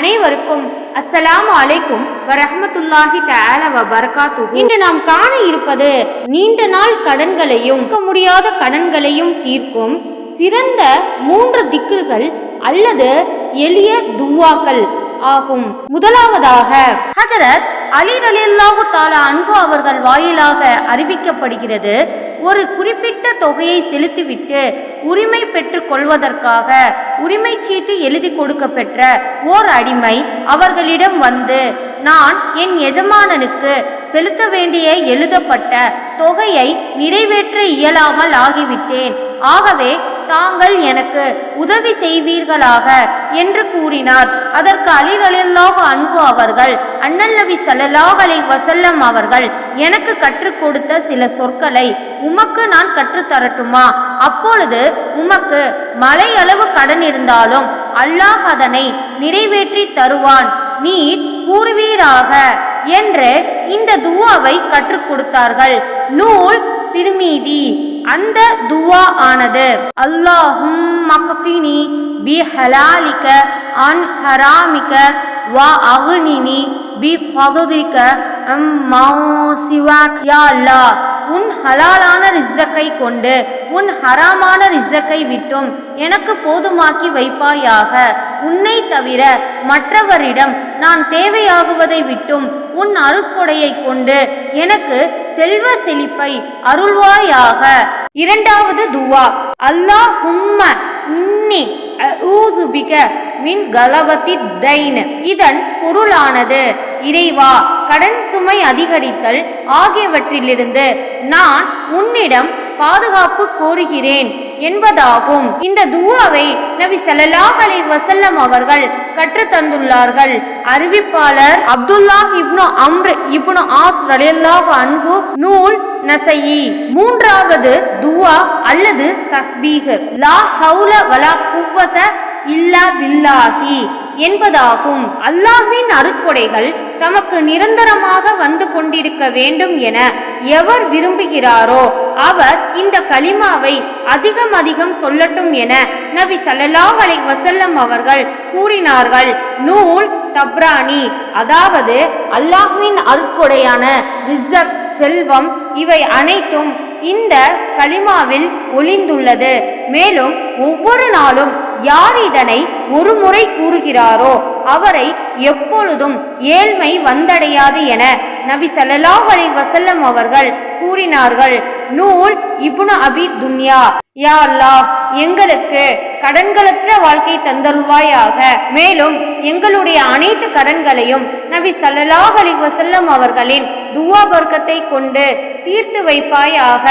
அனைவருக்கும் அஸ்ஸலாமு அலைக்கும் வரஹ்மத்துல்லாஹி தஆலா வ பரகாத்துஹு இன்று நாம் காண இருப்பது நீண்ட நாள் கடன்களையும் முடியாத கடன்களையும் தீர்க்கும் சிறந்த மூன்று திக்குகள் அல்லது எளிய துவாக்கள் ஆகும். முதலாவதாக ஹஜரத் அலி ரலியல்லாஹு தாலா அன்பு அவர்கள் வாயிலாக அறிவிக்கப்படுகிறது ஒரு குறிப்பிட்ட தொகையை செலுத்திவிட்டு உரிமை பெற்றுக் கொள்வதற்காக உரிமை சீட்டு எழுதி கொடுக்க பெற்ற ஓர் அடிமை அவர்களிடம் வந்து நான் என் எஜமானனுக்கு செலுத்த வேண்டிய எழுதப்பட்ட தொகையை நிறைவேற்ற இயலாமல் ஆகிவிட்டேன். ஆகவே தாங்கள் எனக்கு உதவி செய்வீர்களாக என்று கூறினார். அதற்கு அலி அன்பு அவர்கள் அண்ணல்லவி நபி வசல்லம் அவர்கள் எனக்கு கற்றுக் கொடுத்த சில சொற்களை உமக்கு நான் கற்றுத் தரட்டுமா? அப்பொழுது உமக்கு மலை அளவு கடன் இருந்தாலும் அல்லாஹ் அதனை நிறைவேற்றி தருவான். நீர் கூறுவீராக என்று இந்த துவாவை கற்றுக் கொடுத்தார்கள். நூல் திருமீதி. அந்த துவா ஆனது அல்லாஹும் மக்ஃபினி பி ஹலாலிக அன் ஹராமிக வா அகுனினி பி ஃபதுரிக அம் மௌசிவாக் யா அல்லாஹ் உன் ஹலாலான ரிஸ்ஸக்கை கொண்டு உன் ஹராமான ரிஸ்ஸக்கை விட்டும் எனக்கு போதுமாக்கி வைப்பாயாக. உன்னை தவிர மற்றவரிடம் நான் தேவையாகுவதை விட்டும் உன் அருட்கொடையை கொண்டு எனக்கு செல்வ செழிப்பை அருள்வாயாக. இரண்டாவது துவா அல்லாஹ் ஹும்ம இன்னி மின் கலவத்தி தைன். இதன் பொருளானது இறைவா கடன் சுமை அதிகரித்தல் ஆகியவற்றிலிருந்து நான் உன்னிடம் பாதுகாப்பு கோருகிறேன் என்பதாகும். இந்த துவாவை நபி ஸல்லல்லாஹு அலை வசல்லம் அவர்கள் கற்று தந்துள்ளார்கள். அறிவிப்பாளர் அப்துல்லாஹ் இப்னு அம்ர் இப்னு ஆஸ் ரலியல்லாஹ் அன்பு நூல் நசையி. மூன்றாவது துவா அல்லது தஸ்பீஹ். லா ஹவுல வலா குவத இல்லா பில்லாஹி. என்பதாகும். அல்லாஹ்வின் அருட்கொடைகள் தமக்கு நிரந்தரமாக வந்து கொண்டிருக்க வேண்டும் என எவர் விரும்புகிறாரோ அவர் இந்த கலிமாவை அதிகம் அதிகம் சொல்லட்டும் என நபி ஸல்லல்லாஹு அலை வசல்லம் அவர்கள் கூறினார்கள். நூல் தப்ரானி அதாவது அல்லாஹ்வின் அருட்கொடையான ரிசப் செல்வம் இவை அனைத்தும் இந்த கலிமாவில் ஒளிந்துள்ளது. மேலும் ஒவ்வொரு நாளும் யார் இதனை ஒரு முறை கூறுகிறாரோ அவரை எப்பொழுதும் ஏழ்மை வந்தடையாது என நபி சல்லாஹ் அலி வசல்லம் அவர்கள் கூறினார்கள். நூல் இபுன அபி துன்யா. யா அல்லாஹ் எங்களுக்கு கடன்களற்ற வாழ்க்கை தந்தருள்வாயாக. மேலும் எங்களுடைய அனைத்து கடன்களையும் நபி சல்லாஹ் அலி வசல்லம் அவர்களின் துவா வர்க்கத்தை கொண்டு தீர்த்து வைப்பாயாக.